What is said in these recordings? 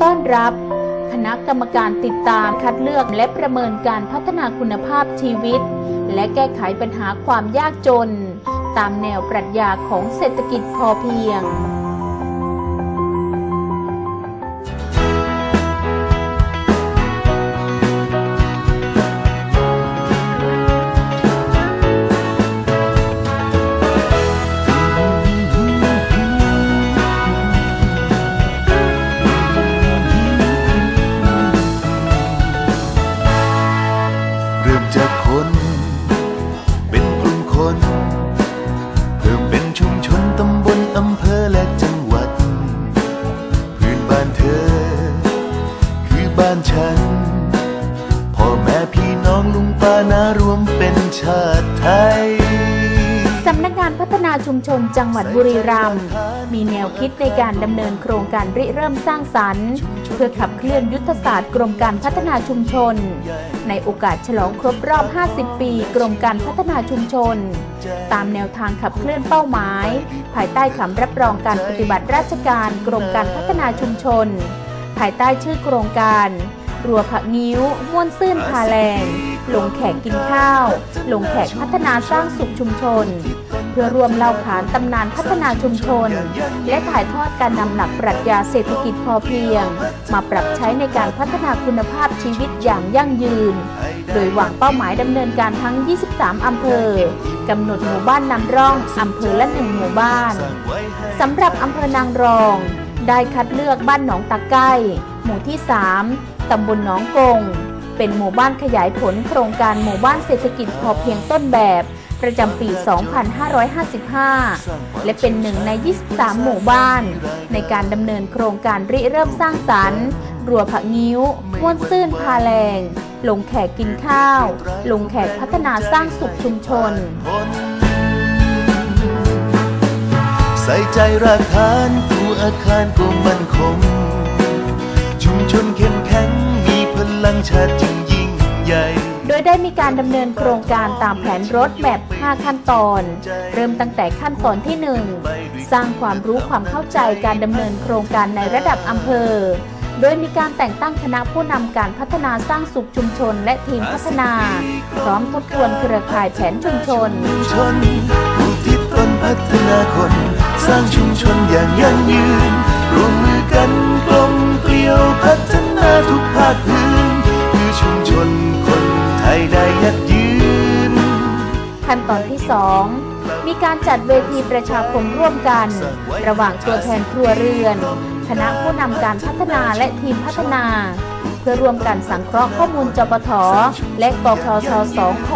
ต้อนรับคณะกรรมการติดตามคัดเลือกและประเมินการพัฒนาคุณภาพชีวิต และแก้ไขปัญหาความยากจน ตามแนวปรัชญาของเศรษฐกิจพอเพียง ชุมชนจังหวัดบุรีรัมย์มีแนวคิดในการดำเนินโครงการริเริ่มสร้างสรรค์ เพื่อขับเคลื่อนยุทธศาสตร์กรมการพัฒนาชุมชน ในโอกาสฉลองครบรอบ 50 ปี กรมการพัฒนาชุมชน ตามแนวทางขับเคลื่อนเป้าหมาย ภายใต้คำรับรองการปฏิบัติราชการกรมการพัฒนาชุมชน ภายใต้ชื่อโครงการ รัวผักนิ้ว ม่วนซื่นพาแรงลงแขกกินข้าว ลงแขกพัฒนาสร้างสุขชุมชน เพื่อรวมเล่าขานตำนานพัฒนาชุมชน และถ่ายทอดการนำหลักปรัชญาเศรษฐกิจพอเพียง มาปรับใช้ในการพัฒนาคุณภาพชีวิตอย่างยั่งยืน โดยหวังเป้าหมายดำเนินการทั้ง 23 อำเภอกำหนดหมู่บ้านนำร่องอำเภอละหนึ่งหมู่บ้านสำหรับอำเภอนางรอง ได้คัดเลือกบ้านหนองตะไก้หมู่ที่ 3 ตำบลหนองกง เป็นหมู่บ้านขยายผลโครงการหมู่บ้านเศรษฐกิจพอเพียงต้นแบบ ประจำปี 2555 และเป็นหนึ่งใน 23 หมู่บ้าน ในการดำเนินโครงการริเริ่มสร้างสรรค์ รัวผักงิ้วม่วนซื่นพาแรงลงแขกกินข้าว ลงแขกพัฒนาสร้างสุขชุมชน ใส่ใจรากฐานตัวอาคารก็มั่นคง ชาติจึงยิ่งใหญ่ โดยได้มีการดำเนินโครงการตามแผนรถแบบ 5 ขั้นตอน เริ่มตั้งแต่ขั้นตอนที่ 1 สร้างความรู้ความเข้าใจการดำเนินโครงการในระดับอำเภอ โดยมีการแต่งตั้งคณะผู้นำการพัฒนาสร้างสุขชุมชนและทีมพัฒนา พร้อมทบทวนเครือข่ายแผนชุมชนชุมชนอุทิศตนพัฒนาคน สร้างชุมชนอย่างยั่งยืนร่วมมือกันกลมเกลียวพัฒนาทุกภาคพื้นคือชุมชน คนไทยได้ยั่งยืน ขั้นตอนที่ 2 มีการจัดเวทีประชาคมร่วมกัน ระหว่างตัวแทนครัวเรือน คณะผู้นำการพัฒนาและทีมพัฒนา เพื่อร่วมกันสังเคราะห์ข้อมูลจปทและกพชสองค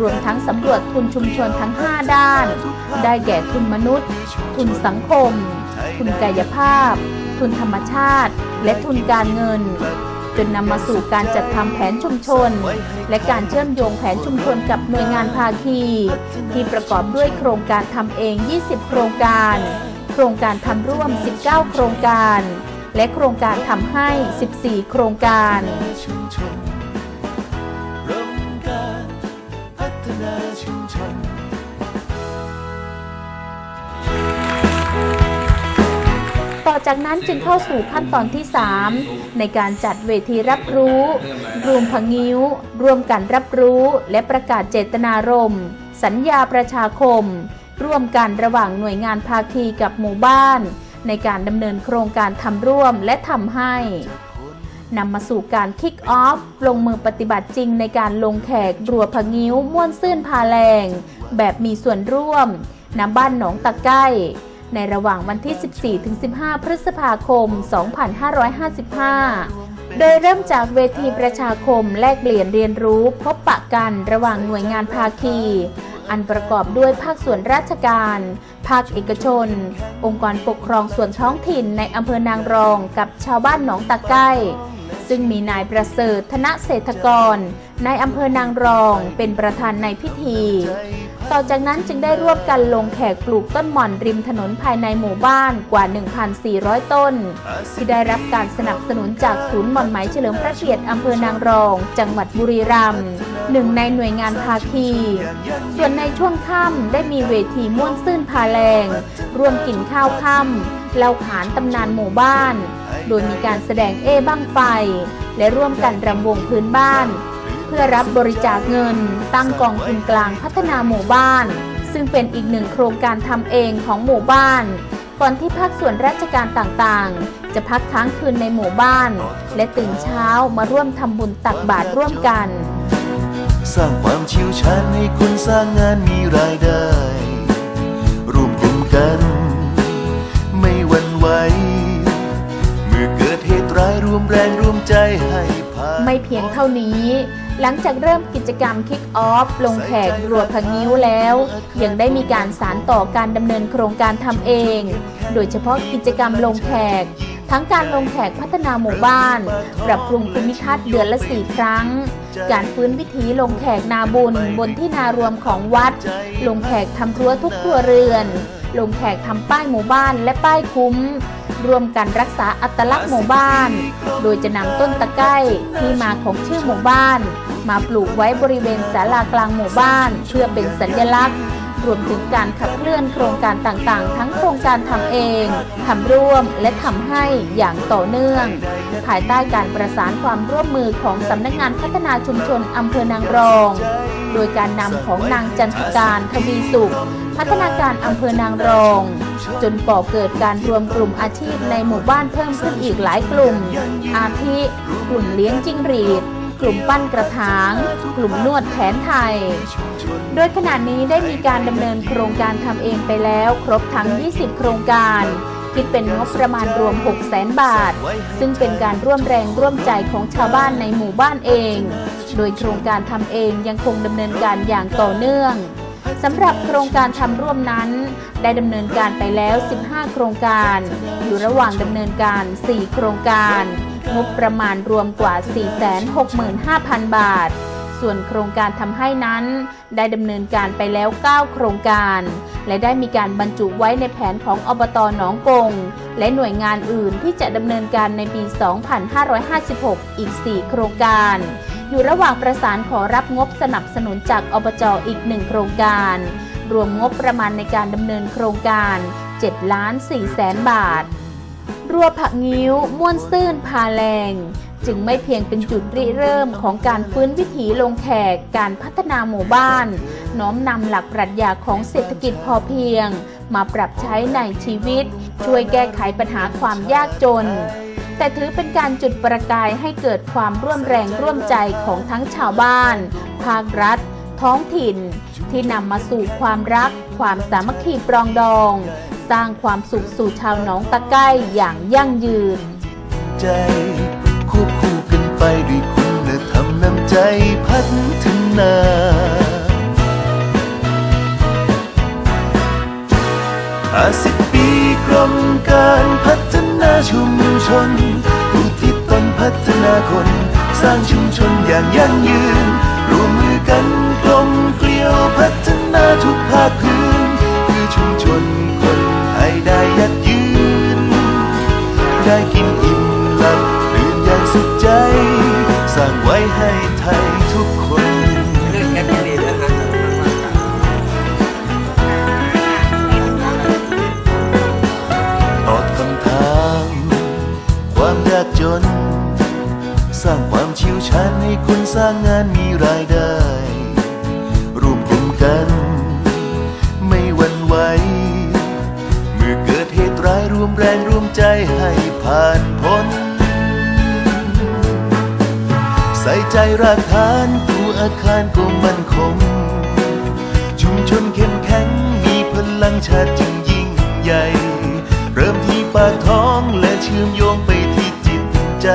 รวมทั้งสำรวจทุนชุมชนทั้ง 5 ด้าน ได้แก่ทุนมนุษย์ ทุนสังคม ทุนกายภาพ ทุนธรรมชาติ และทุนการเงิน จนนำมาสู่การจัดทำแผนชุมชน และการเชื่อมโยงแผนชุมชนกับหน่วยงานภาคี ที่ประกอบด้วยโครงการทำเอง 20 โครงการ โครงการทำร่วม 19 โครงการ และโครงการทำให้ 14 โครงการ ต่อจากนั้นจึงเข้าสู่ขั้นตอนที่ 3 ในการจัดเวทีรับรู้ รวมพงิ้ว รวมกันรับรู้และประกาศเจตนารมณ์สัญญาประชาคม ร่วมกันระหว่างหน่วยงานภาคีกับหมู่บ้าน ในการดำเนินโครงการทำร่วมและทำให้นำมาสู่การคิกออฟ ลงมือปฏิบัติจริงในการลงแขกรัวพงิ้ว ม่วนซื่นพาแรง แบบมีส่วนร่วมณบ้านหนองตะไก้ ในระหว่างวันที่ 14-15 พฤษภาคม 2555โดยเริ่มจากเวทีประชาคมแลกเปลี่ยนเรียนรู้พบปะกันระหว่างหน่วยงานภาคี อันประกอบด้วยภาคส่วนราชการ ภาคเอกชน องค์กรปกครองส่วนท้องถิ่นในอำเภอนางรองกับชาวบ้านหนองตะไก้ซึ่งมีนายประเสริฐธนเศรษฐกรในอำเภอนางรองเป็นประธานในพิธี ต่อจากนั้นจึงได้ร่วมกันลงแขกปลูกต้นหม่อนริมถนนภายในหมู่บ้านกว่า 1,400 ต้น ที่ได้รับการสนับสนุนจากศูนย์หม่อนไหมเฉลิมพระเกียรติอำเภอนางรอง จังหวัดบุรีรัมย์หนึ่งในหน่วยงานภาคี ส่วนในช่วงค่ำได้มีเวทีม่วนซื่นพาแรงร่วมกินข้าวค่ำเล่าขานตำนานหมู่บ้าน โดยมีการแสดงเอ้บ้างไฟ และร่วมกันรำวงพื้นบ้าน พื่อรับบริจาคเงิน ตั้งกองทุนกลางพัฒนาหมู่บ้าน ซึ่งเป็นอีกหนึ่งโครงการทำเองของหมู่บ้าน ก่อนที่ภาคส่วนราชการต่างๆ จะพักค้างคืนในหมู่บ้าน และตื่นเช้ามาร่วมทำบุญตักบาตรร่วมกัน สร้างความเชี่ยวชาญให้คนสร้างงานมีรายได้ ร่วมกลุ่มกัน ไม่หวั่นไหว วมแรงรวมใจให้ผ่านไม่เพียงเท่านี้ หลังจากเริ่มกิจกรรมคิกออฟลงแขกรัวพังนิ้วแล้ว ยังได้มีการสารต่อการดำเนินโครงการทำเอง โดยเฉพาะกิจกรรมลงแขก ทั้งการลงแขกพัฒนาหมู่บ้าน ปรับปรุงภูมิทัศน์เดือนละสี่ครั้ง การฟื้นวิถีลงแขกนาบุญบนที่นารวมของวัด ลงแขกทำรั้วทุกครัวเรือน ลงแขกทำป้ายหมู่บ้านและป้ายคุ้ม รวมกันรักษาอัตลักษณ์หมู่บ้าน โดยจะนำต้นตะไคร้ที่มาของชื่อหมู่บ้าน มาปลูกไว้บริเวณศาลากลางหมู่บ้าน เพื่อเป็นสัญลักษณ์ รวมถึงการขับเคลื่อนโครงการต่างๆ ทั้งโครงการทำเองทำร่วมและทำให้อย่างต่อเนื่อง ภายใต้การประสานความร่วมมือของสำนักงานพัฒนาชุมชนอำเภอนางรอง โดยการนำของนางจันทการทวีสุข พัฒนาการอำเภอนางรอง จนก่อเกิดการรวมกลุ่มอาชีพในหมู่บ้านเพิ่มขึ้นอีกหลายกลุ่ม อาทิกลุ่มเลี้ยงจิ้งหรีด กลุ่มปั้นกระถาง กลุ่มนวดแผนไทย โดยขณะนี้ได้มีการดำเนินโครงการทำเองไปแล้ว ครบทั้ง 20 โครงการ คิดเป็นงบประมาณรวม6 0 0แสนบาท ซึ่งเป็นการร่วมแรงร่วมใจของชาวบ้านในหมู่บ้านเอง โดยโครงการทำเองยังคงดำเนินการอย่างต่อเนื่องสำหรับโครงการทำร่วมนั้น ได้ดำเนินการไปแล้ว 15 โครงการ อยู่ระหว่างดำเนินการ 4 โครงการ งบประมาณรวมกว่า 465,000 บาท ส่วนโครงการทำให้นั้น ได้ดำเนินการไปแล้ว 9 โครงการ และได้มีการบรรจุไว้ในแผนของอบตหนองกง และหน่วยงานอื่นที่จะดำเนินการในปี 2556 อีก 4 โครงการ อยู่ระหว่างประสานขอรับงบสนับสนุนจากอบจอีกหนึ่งโครงการ รวมงบประมาณในการดำเนินโครงการ7ล้าน4แสนบาท รัวผักงิ้ว ม่วนซื่น พาแรง จึงไม่เพียงเป็นจุดริเริ่มของการฟื้นวิถีลงแขกการพัฒนาหมู่บ้าน น้อมนำหลักปรัชญาของเศรษฐกิจพอเพียง มาปรับใช้ในชีวิต ช่วยแก้ไขปัญหาความยากจน แต่ถือเป็นการจุดประกายให้เกิดความร่วมแรงร่วมใจของทั้งชาวบ้าน ภาครัฐ ท้องถิ่น ที่นำมาสู่ความรัก ความสามัคคีปรองดอง สร้างความสุขสู่ชาวหนองตะไก้อย่างยั่งยืน ใจ ควบคู่กันไปด้วยคุณธรรมนำใจพัฒนาอาสิบปีกรมการพัฒนาชุมชนอุทิศตนพัฒนาคน สร้างชุมชนอย่างยั่งยืนรวมมือกันกลมเกลียวพัฒนาทุกภาคพื้นคือชุมชนคนไทยได้ยัดยืน ได้กินอิ่ ว้ให้ไทยทุกคนเรื่องแคปเลยนะครับตอบคำถาม ความยากจน สร้างความเชี่ยวชาญให้คนสร้างงานมี รากฐานตัวอาคารก็มั่นคง ชุมชนเข้มแข็งมีพลังชาติจึงยิ่งใหญ่ เริ่มที่ปากท้องและเชื่อมโยงไปที่จิตใจ